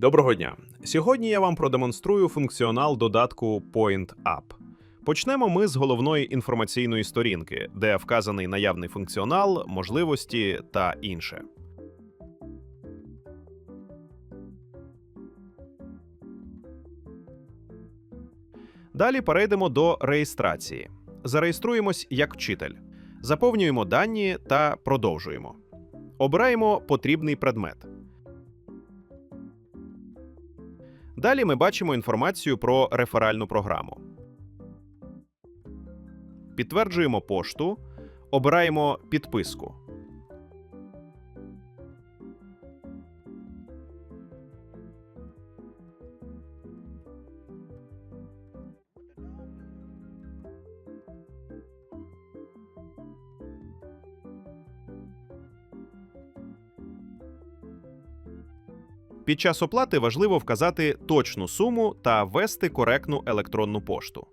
Доброго дня! Сьогодні я вам продемонструю функціонал додатку Point Up. Почнемо ми з головної інформаційної сторінки, де вказаний наявний функціонал, можливості та інше. Далі перейдемо до реєстрації. Зареєструємось як вчитель. Заповнюємо дані та продовжуємо. Обираємо потрібний предмет. Далі ми бачимо інформацію про реферальну програму. Підтверджуємо пошту, обираємо підписку. Під час оплати важливо вказати точну суму та ввести коректну електронну пошту.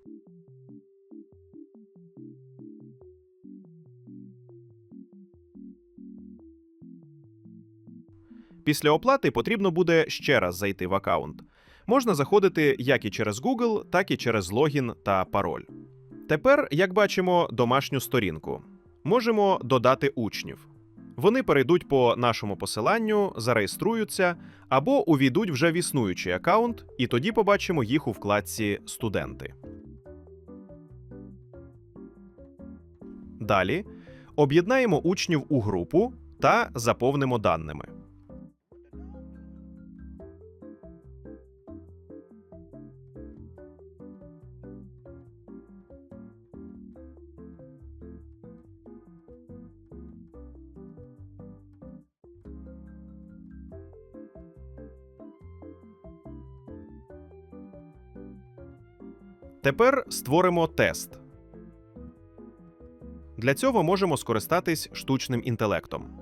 Після оплати потрібно буде ще раз зайти в аккаунт. Можна заходити як і через Google, так і через логін та пароль. Тепер, як бачимо, домашню сторінку. Можемо додати учнів. Вони перейдуть по нашому посиланню, зареєструються або увійдуть вже в існуючий аккаунт, і тоді побачимо їх у вкладці Студенти. Далі об'єднаємо учнів у групу та заповнимо даними. Тепер створимо тест. Для цього можемо скористатись штучним інтелектом.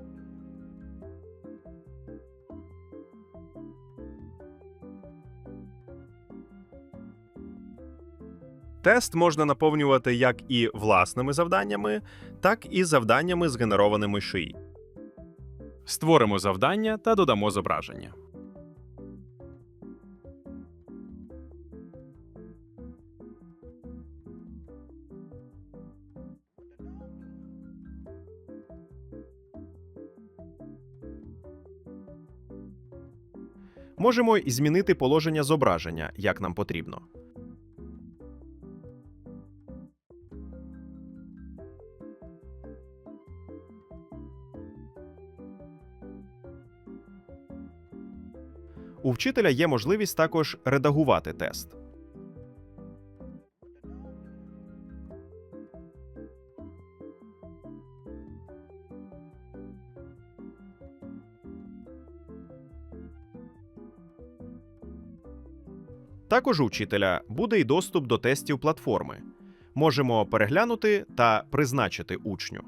Тест можна наповнювати як і власними завданнями, так і завданнями, згенерованими шиї. Створимо завдання та додамо зображення. Можемо і змінити положення зображення, як нам потрібно. У вчителя є можливість також редагувати тест. Також у вчителя буде й доступ до тестів платформи. Можемо переглянути та призначити учню.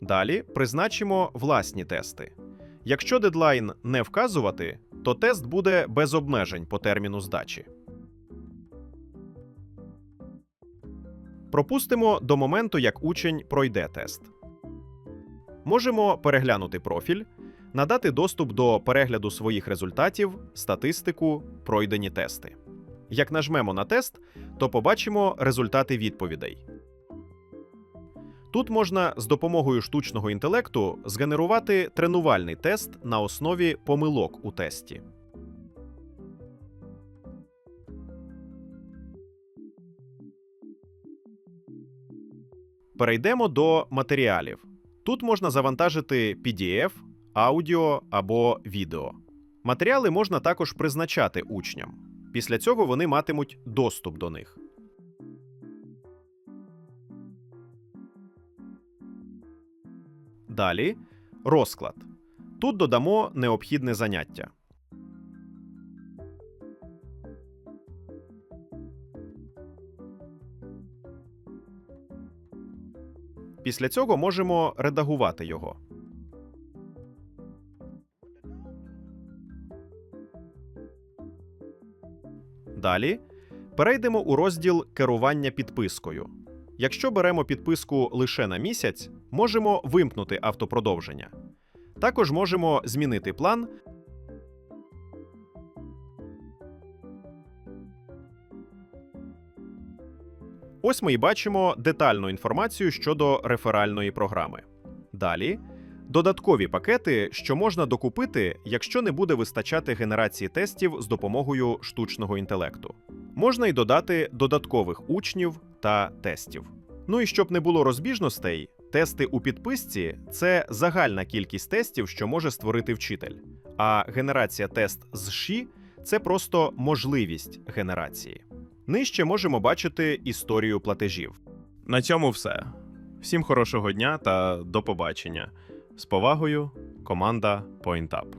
Далі призначимо власні тести. Якщо дедлайн не вказувати, то тест буде без обмежень по терміну здачі. Пропустимо до моменту, як учень пройде тест. Можемо переглянути профіль, надати доступ до перегляду своїх результатів, статистику, пройдені тести. Як нажмемо на тест, то побачимо результати відповідей. Тут можна з допомогою штучного інтелекту згенерувати тренувальний тест на основі помилок у тесті. Перейдемо до матеріалів. Тут можна завантажити PDF, аудіо або відео. Матеріали можна також призначати учням. Після цього вони матимуть доступ до них. Далі розклад. Тут додамо необхідне заняття. Після цього можемо редагувати його. Далі перейдемо у розділ керування підпискою. Якщо беремо підписку лише на місяць, можемо вимкнути автопродовження. Також можемо змінити план. Ось ми і бачимо детальну інформацію щодо реферальної програми. Далі додаткові пакети, що можна докупити, якщо не буде вистачати генерації тестів з допомогою штучного інтелекту. Можна й додати додаткових учнів та тестів. Ну і щоб не було розбіжностей, тести у підписці це загальна кількість тестів, що може створити вчитель. А генерація тест з ШІ це просто можливість генерації. Нижче можемо бачити історію платежів. На цьому все. Всім хорошого дня та до побачення. З повагою, команда PointUp.